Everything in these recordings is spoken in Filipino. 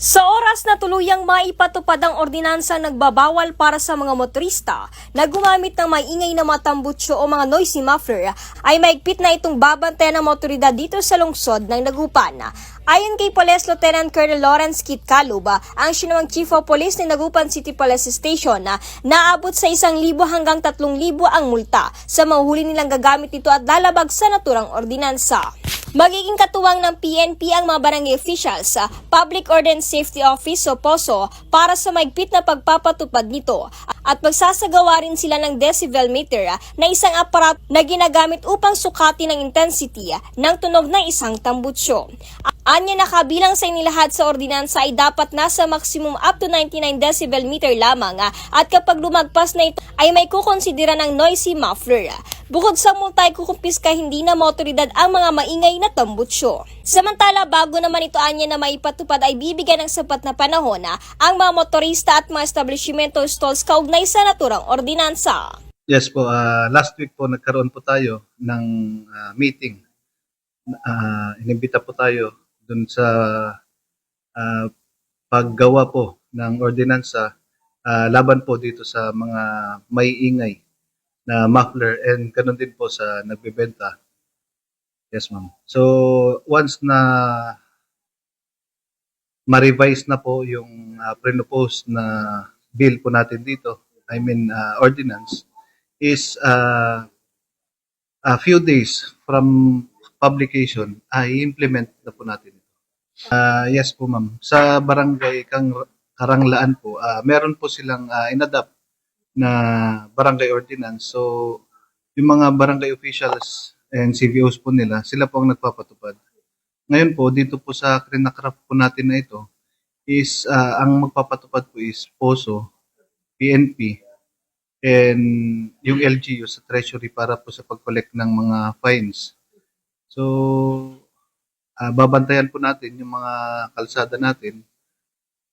Sa oras na tuluyang maipatupad ang ordinansang nagbabawal para sa mga motorista na gumamit ng maingay na matambutso o mga noisy muffler, ay maigpit na itong babantayan ng motoridad dito sa lungsod ng Nagupan. Ayon kay Police Lieutenant Colonel Lawrence Kit Kaluba, ang sinumang Chief of Police ng Nagupan City Police Station na naabot sa isang libo hanggang tatlong libo ang multa sa mahuli nilang gagamit ito at lalabag sa naturang ordinansa. Magiging katuwang ng PNP ang mga barangay officials sa Public Order and Safety Office o POSO para sa maigpit na pagpapatupad nito at magsasagawa rin sila ng decibel meter ah, na isang aparat na ginagamit upang sukatin ang intensity ah, ng tunog ng isang tambutsyo. Anya na kabilang sa inilahat sa ordinansa ay dapat nasa maximum up to 99 decibel meter lamang ah, at kapag lumagpas na ito ay may kukonsidera ng noisy muffler. Bukod sa multa ay kukumpiska hindi na motoridad ang mga maingay na tambutsyo. Samantala bago naman ito anya na maipatupad ay bibigyan ng sapat na panahon na ang mga motorista at mga establishmento stalls kaugnay sa naturang ordinansa. Yes po, ah, last week po nagkaroon po tayo ng ah, meeting. Ah, inimbita po tayo dun sa ah, paggawa po ng ordinansa ah, laban po dito sa mga may ingay na muffler and ganun din po sa nagbebenta. Yes, ma'am. So, once na ma-revise na po yung uh, pre-propose na bill po natin dito, I mean uh, ordinance, is uh, a few days from publication, ay implement na po natin ito. Uh, yes po ma'am. Sa barangay Kang Karanglaan po, uh, meron po silang uh, inadapt na barangay ordinance. So, yung mga barangay officials and CVOs po nila, sila po ang nagpapatupad. Ngayon po, dito po sa Krinakraf po natin na ito, is ah, ang magpapatupad po is POSO, PNP, and yung LGU sa Treasury para po sa pag-collect ng mga fines. So, ah, babantayan po natin yung mga kalsada natin.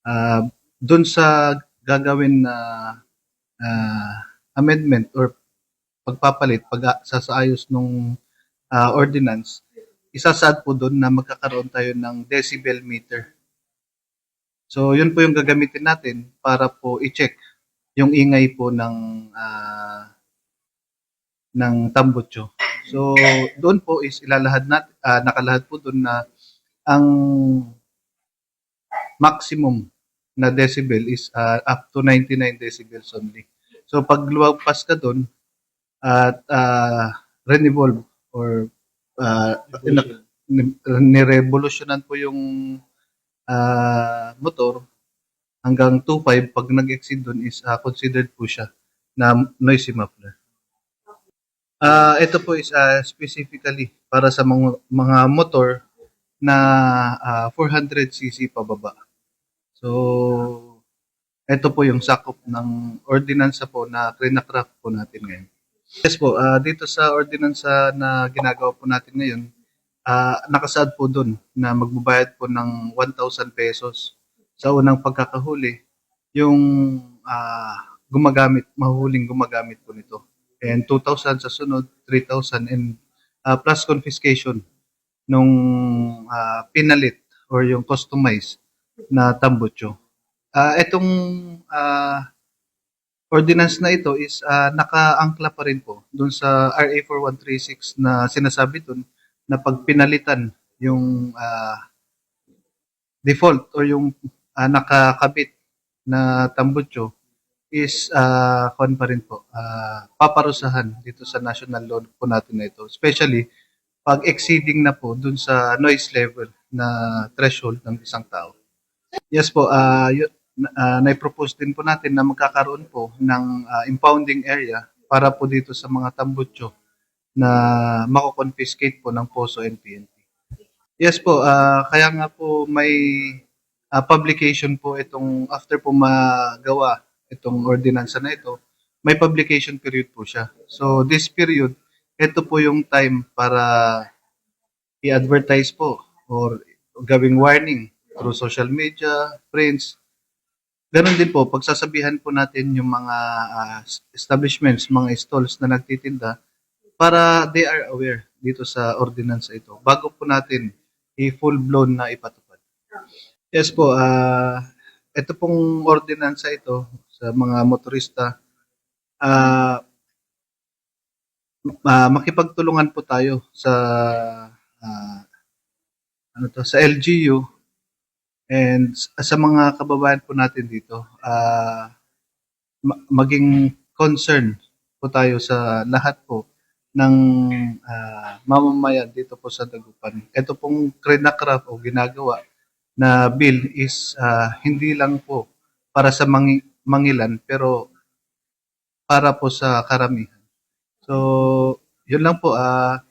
Ah, Doon sa gagawin na ah, amendment or pagpapalit, pag sasaayos nung ah, ordinance, isasaad po doon na magkakaroon tayo ng decibel meter. So, yun po yung gagamitin natin para po i-check yung ingay po ng ah, ng tambutso. So, doon po is ilalahad nat ah, nakalahad po doon na ang maximum na decibel is ah, up to 99 decibels only. So, pag lumagpas ka doon at uh, revolve or uh, nirevolutionan po yung ah, motor hanggang 2.5 pag nag-exceed doon is ah, considered po siya na noisy muffler. Ah, ito po is ah, specifically para sa mga, mga motor na ah, 400 cc pababa. So, ito po yung sakop ng ordinansa po na krinakraft po natin ngayon. Yes po, ah, dito sa ordinansa na ginagawa po natin ngayon, ah nakasaad po doon na magbabayad po ng 1,000 pesos sa unang pagkakahuli yung ah, gumagamit, mahuhuling gumagamit po nito. And 2,000 sa sunod, 3,000 and ah, plus confiscation nung ah, pinalit or yung customized na tambutso. Ah, itong ah, ordinance na ito is ah, nakaangkla pa rin po doon sa RA 4136 na sinasabi doon na pag pinalitan yung ah, default or yung ah, nakakabit na tambutso is uh, pa rin po, ah, paparusahan dito sa national law po natin na ito. Especially pag exceeding na po dun sa noise level na threshold ng isang tao. Yes po, uh, y- uh, na-propose din po natin na magkakaroon po ng ah, impounding area para po dito sa mga tambutso na mako-confiscate po ng POSO and PNP. Yes po, ah, kaya nga po may ah, publication po itong after po magawa itong ordinansa na ito, may publication period po siya. So this period, ito po yung time para i-advertise po or gawing warning through social media, prints. Ganon din po, pagsasabihan po natin yung mga ah, establishments, mga stalls na nagtitinda para they are aware dito sa ordinance ito bago po natin i-full blown na ipatupad. Yes po, ah ito pong ordinansa ito sa mga motorista, ah ah, makipagtulungan po tayo sa ah, ano to, sa LGU and sa mga kababayan po natin dito, ma- maging concern po tayo sa lahat po ng ah, mamamayan dito po sa Dagupan. Ito pong krinakrap o ginagawa na bill is ah, hindi lang po para sa mangi- mangilan pero para po sa karamihan. So, yun lang po ah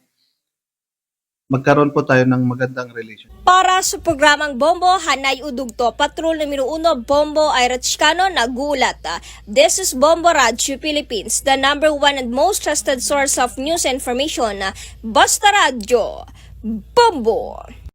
magkaroon po tayo ng magandang relation. Para sa programang Bombo, Hanay Udugto, Patrol numero 1, Bombo Irachkano, nagulat. ah, This is Bombo Radio Philippines, the number one and most trusted source of news information. Basta Radio, Bombo!